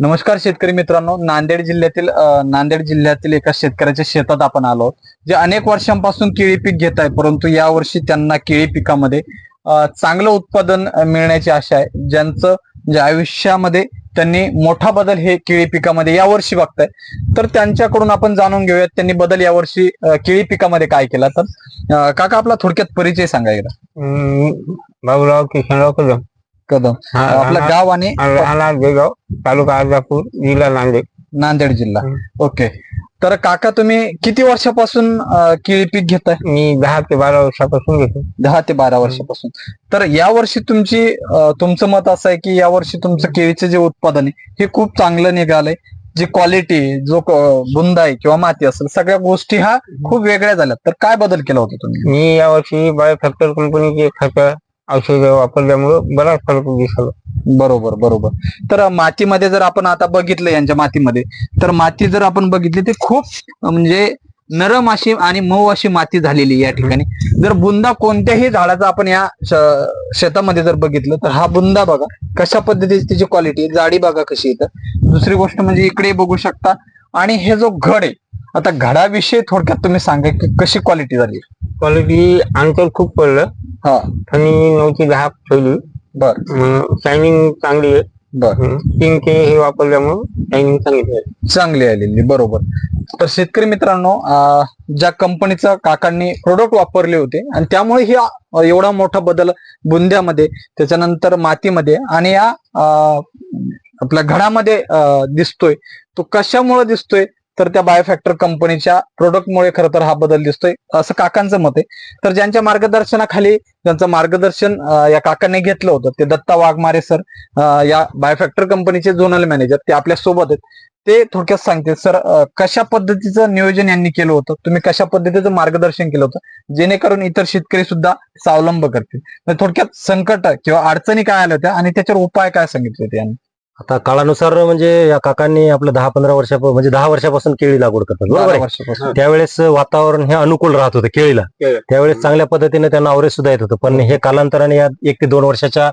नमस्कार शेतकरी मित्रांनो. नांदेड जिल्ह्यातील नांदेड जिल्ह्यातील एका शेतकऱ्याच्या शेतात आपण आलो जे अनेक वर्षांपासून केळी पीक घेत आहे परंतु या वर्षी त्यांना केळी पिकामध्ये चांगलं उत्पादन मिळण्याची आशा आहे. ज्यांचं जे आयुष्यामध्ये त्यांनी मोठा बदल हे केळी पिकामध्ये यावर्षी बघताय. तर त्यांच्याकडून आपण जाणून घेऊयात त्यांनी बदल यावर्षी केळी पिकामध्ये काय केला. तर काका आपला थोडक्यात परिचय सांगायला एकदा. बाबूराव किशनराव कदम. कदम हा, आपलं गाव आणि राहणार बेगाव तालुका अर्धापूर जिल्हा नांदेड. नांदेड जिल्हा. ओके. तर काका तुम्ही किती वर्षापासून अ, केळी पीक घेताय? मी दहा ते बारा वर्षापासून घेतो. दहा ते बारा वर्षापासून. तर या वर्षी तुमची अ, तुमचं मत असं आहे की या वर्षी तुमचं केळीचं जे उत्पादन आहे हे खूप चांगलं निघालंय. जी क्वालिटी जो क- बुंद आहे किंवा माती असेल सगळ्या गोष्टी हा खूप वेगळ्या झाल्यात. तर काय बदल केला होता तुम्ही? मी यावर्षी बायो फॅक्टर कंपनीचे खत औषधं वापरल्यामुळं बराच फरक दिसला. बरोबर बरोबर. तर मातीमध्ये जर आपण आता बघितलं यांच्या मातीमध्ये तर माती जर आपण बघितली ते खूप म्हणजे नरम अशी आणि मऊ अशी माती झालेली या ठिकाणी. जर बुंदा कोणत्याही झाडाचा आपण या शेतामध्ये जर बघितलं तर हा बुंदा बघा कशा पद्धतीची त्याची क्वालिटी जाडी बघा कशी येतं दुसरी गोष्ट म्हणजे इकडे बघू शकता आणि हे जो घड आहे आता घडाविषयी थोडक्यात तुम्ही सांगा की कशी क्वालिटी झाली क्वालिटी अंतर खूप पडलं. हा. फणी नऊची दहा ठेवली. बर. शायनिंग चांगली आहे. बर. पिंक हे वापरल्यामुळं शायनिंग चांगली आहे चांगली आलेली बरोबर. तर शेतकरी मित्रांनो अं, ज्या कंपनीचं काकांनी प्रोडक्ट वापरले होते आणि त्यामुळे ही अं, एवढा मोठा बदल बुंद्यामध्ये त्याच्यानंतर मातीमध्ये आणि या अं, आपल्या घडामध्ये अं, दिसतोय. तो कशामुळे दिसतोय? तर त्या बायोफॅक्टर कंपनीच्या प्रोडक्टमुळे खरं तर हा बदल दिसतोय. असं काकांचं मत आहे. तर ज्यांच्या मार्गदर्शनाखाली ज्यांचं मार्गदर्शन या काकांनी घेतलं होतं ते दत्ता वाघमारे सर या बायोफॅक्टर कंपनीचे झोनल मॅनेजर ते आपल्यासोबत आहेत. ते थोडक्यात सांगते सर कशा पद्धतीचं नियोजन यांनी केलं होतं? तुम्ही कशा पद्धतीचं मार्गदर्शन केलं होतं? जेणेकरून इतर शेतकरी सुद्धा स्वावलंब करतील. थोडक्यात संकट किंवा अडचणी काय आल्या होत्या आणि त्याच्यावर उपाय काय सांगितले होते यांनी? आता काळानुसार म्हणजे या काकांनी आपलं दहा पंधरा वर्षा म्हणजे दहा वर्षापासून केळी लागवड करतात बरोबर बारा आहे वर्षापासून. त्यावेळेस वातावरण हे अनुकूल राहत होतं केळीला. केळी. त्यावेळेस चांगल्या पद्धतीने त्यांना अवरेज सुद्धा येत होतं. पण हे कालांतराने या एक ते दोन वर्षाच्या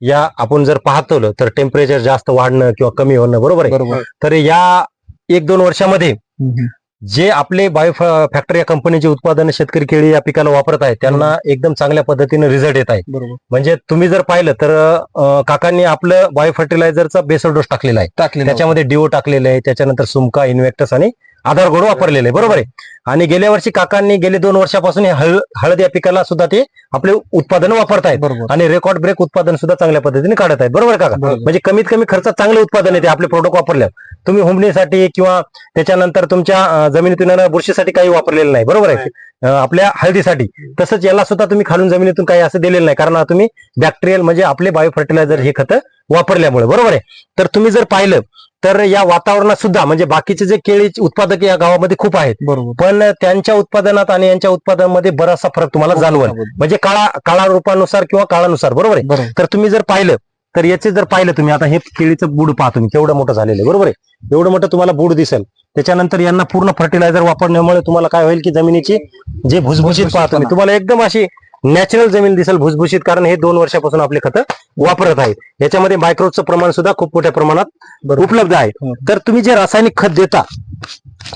या आपण जर पाहतलं तर टेम्परेचर जास्त वाढणं किंवा कमी होणं बरोबर आहे? बरोबर. तर या एक दोन वर्षामध्ये हम्म. जे आपले बायो फॅक्टरी या कंपनीचे उत्पादन शेतकरी केळी या पिकाला वापरत आहेत त्यांना एकदम चांगल्या पद्धतीने रिझल्ट येत आहे म्हणजे तुम्ही जर पाहिलं तर काकांनी आपलं बायो फर्टिलायझरचा बेसल डोस टाकलेला आहे. टाकले त्याच्यामध्ये डिओ टाकलेलं आहे त्याच्यानंतर सुमका इन्व्हेक्टस आणि आधार गोड वापरलेले आहे. बरोबर आहे. आणि गेल्या वर्षी काकांनी गेले दोन वर्षापासून हे हळ- हळद या पिकाला सुद्धा ते आपले उत्पादन वापरत आहेत. बरोबर. आणि रेकॉर्ड ब्रेक उत्पादन सुद्धा चांगल्या पद्धतीने काढत आहेत. बरोबर काका. म्हणजे कमीत कमी खर्चात चांगले उत्पादन आहे ते आपले प्रोडक्ट वापरल्यावर. तुम्ही हुमणीसाठी किंवा त्याच्यानंतर तुमच्या जमिनीतून बुरशीसाठी काही वापरलेलं नाही. बरोबर आहे. आपल्या हळदीसाठी. तसंच याला सुद्धा तुम्ही खालून जमिनीतून काही असं दिलेलं नाही. कारण तुम्ही बॅक्टेरियल म्हणजे आपले बायो फर्टिलायझर हे खतं वापरल्यामुळे. बरोबर आहे. तर तुम्ही जर पाहिलं तर या वातावरणात सुद्धा म्हणजे बाकीचे जे केळी उत्पादक या गावामध्ये खूप आहेत. बरोबर. पण त्यांच्या उत्पादनात आणि यांच्या उत्पादनामध्ये बराचसा फरक तुम्हाला जाणवल. म्हणजे काळा काळा रूपानुसार किंवा काळानुसार बरोबर आहे? तर तुम्ही जर पाहिलं तर याचे जर पाहिलं तुम्ही आता हे केळीचं बूड पाहा तुम्ही केवढं मोठं झालेलं आहे बरोबर आहे? एवढं मोठं तुम्हाला बूड दिसेल. त्याच्यानंतर यांना पूर्ण फर्टिलायझर वापरण्यामुळे तुम्हाला काय होईल की जमिनीची जे भुसभुशीत पाहा तुम्ही तुम्हाला एकदम अशी नॅचरल जमीन दिसेल भुसभुशीत कारण हे दोन वर्षापासून आपले खतं वापरत आहेत याच्यामध्ये मायक्रोजचं प्रमाण सुद्धा खूप मोठ्या प्रमाणात. उपलब्ध आहे हं. तर तुम्ही जे रासायनिक खत देता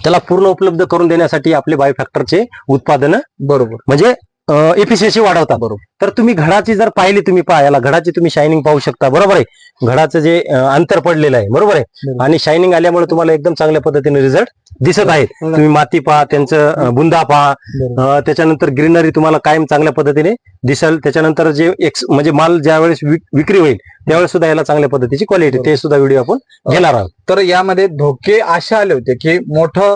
त्याला पूर्ण उपलब्ध करून देण्यासाठी आपले बायोफॅक्टरचे उत्पादनं बरोबर म्हणजे एफिशियन्सी वाढवतात बरोबर. तर तुम्ही घडाची जर पाहिली तुम्ही पहा याला घडाची तुम्ही शायनिंग पाहू शकता. बरोबर आहे? घडाचं जे अंतर पडलेलं आहे. बरोबर आहे. आणि शायनिंग आल्यामुळे तुम्हाला एकदम चांगल्या पद्धतीने रिझल्ट दिसत आहेत. तुम्ही माती पहा त्यांचं बुंदा पहा. त्याच्यानंतर ग्रीनरी तुम्हाला कायम चांगल्या पद्धतीने दिसेल. त्याच्यानंतर जे एक्स म्हणजे माल ज्यावेळेस विक- विक्री होईल त्यावेळेस सुद्धा याला चांगल्या पद्धतीची क्वालिटी ते सुद्धा व्हिडिओ आपण घेणार आहोत. तर यामध्ये धोके असे आले होते की मोठं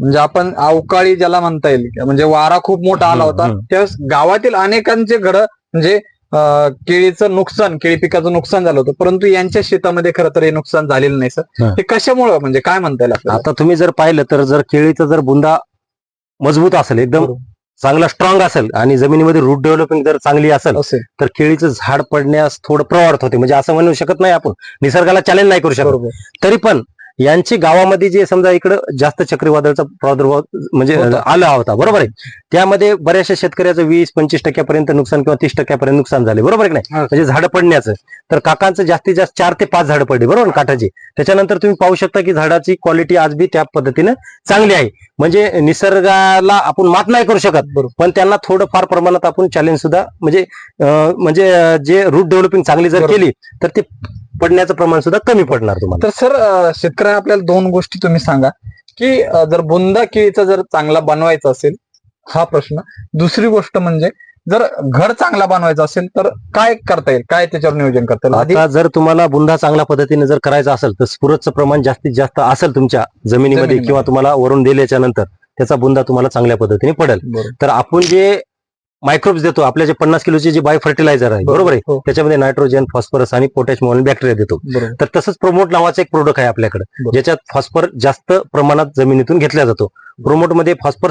म्हणजे आपण अवकाळी ज्याला म्हणता येईल म्हणजे वारा खूप मोठा आला होता. त्यावेळेस गावातील अनेकांचे घड म्हणजे केळीचं नुकसान केळी पिकाचं नुकसान झालं होतं परंतु यांच्या शेतामध्ये खरं तर हे नुकसान झालेलं नाही सर. हा. कशामुळं म्हणजे काय म्हणता येईल आता तुम्ही जर पाहिलं तर जर केळीचा जर बुंदा मजबूत असेल एकदम. चांगला स्ट्रॉंग असेल आणि जमिनीमध्ये रूट डेव्हलपिंग जर चांगली असेल तर केळीचं झाड पडण्यास थोडं प्रवार्थ होते. म्हणजे असं म्हणू शकत नाही आपण. निसर्गाला चॅलेंज नाही करू शकत. तरी पण यांची गावामध्ये जे समजा इकडं जास्त चक्रीवादळाचा प्रादुर्भाव म्हणजे. आला होता बरोबर आहे त्यामध्ये बऱ्याचशा शेतकऱ्याचं वीस पंचवीस टक्क्यापर्यंत नुकसान किंवा तीस टक्क्यापर्यंत नुकसान झाले बरोबर आहे की नाही. म्हणजे झाडं पडण्याचं तर काकांचं जास्तीत जास्त चार ते पाच झाडं पडली बरोबर काठाची त्याच्यानंतर तुम्ही पाहू शकता की झाडाची क्वालिटी आज बी त्या पद्धतीनं चांगली आहे म्हणजे निसर्गाला आपण मात नाही करू शकत बरोबर पण त्यांना थोडं फार प्रमाणात आपण चॅलेंज सुद्धा म्हणजे म्हणजे जे रूट डेव्हलपिंग चांगली जर. केली तर ते पडण्याचं प्रमाण सुद्धा कमी पडणार तुम्हाला. तर सर शेतकऱ्यांना आपल्याला दोन गोष्टी तुम्ही सांगा की अ, जर बुंदा केळीचा जर चांगला बनवायचा असेल हा प्रश्न. दुसरी गोष्ट म्हणजे जर घर चांगला बनवायचा असेल तर काय करता येईल? काय त्याच्यावर नियोजन करता येईल? आधी आता जर तुम्हाला बुंदा चांगल्या पद्धतीने जर करायचा असेल तर स्फुरतचं प्रमाण जास्तीत जास्त असेल तुमच्या जमिनीमध्ये जमिनीमध्ये. किंवा तुम्हाला वरून दिल्याच्या नंतर त्याचा बुंदा तुम्हाला चांगल्या पद्धतीने पडेल. बरोबर. तर आपण जे मायक्रोब्स देतो. आपल्या जे पन्नास किलोचे जे बाय फर्टिलायझर आहे बरोबर आहे? हो, त्याच्यामध्ये नायट्रोजन फॉस्फरस आणि पोटॅश म्हणून बॅक्टेरिया देतो. तर तसंच प्रोमोट नावाचं एक प्रोडक्ट आहे आपल्याकडे. ज्याच्यात फॉस्फर जास्त प्रमाणात जमिनीतून घेतला जातो. प्रोमोटमध्ये फॉस्फर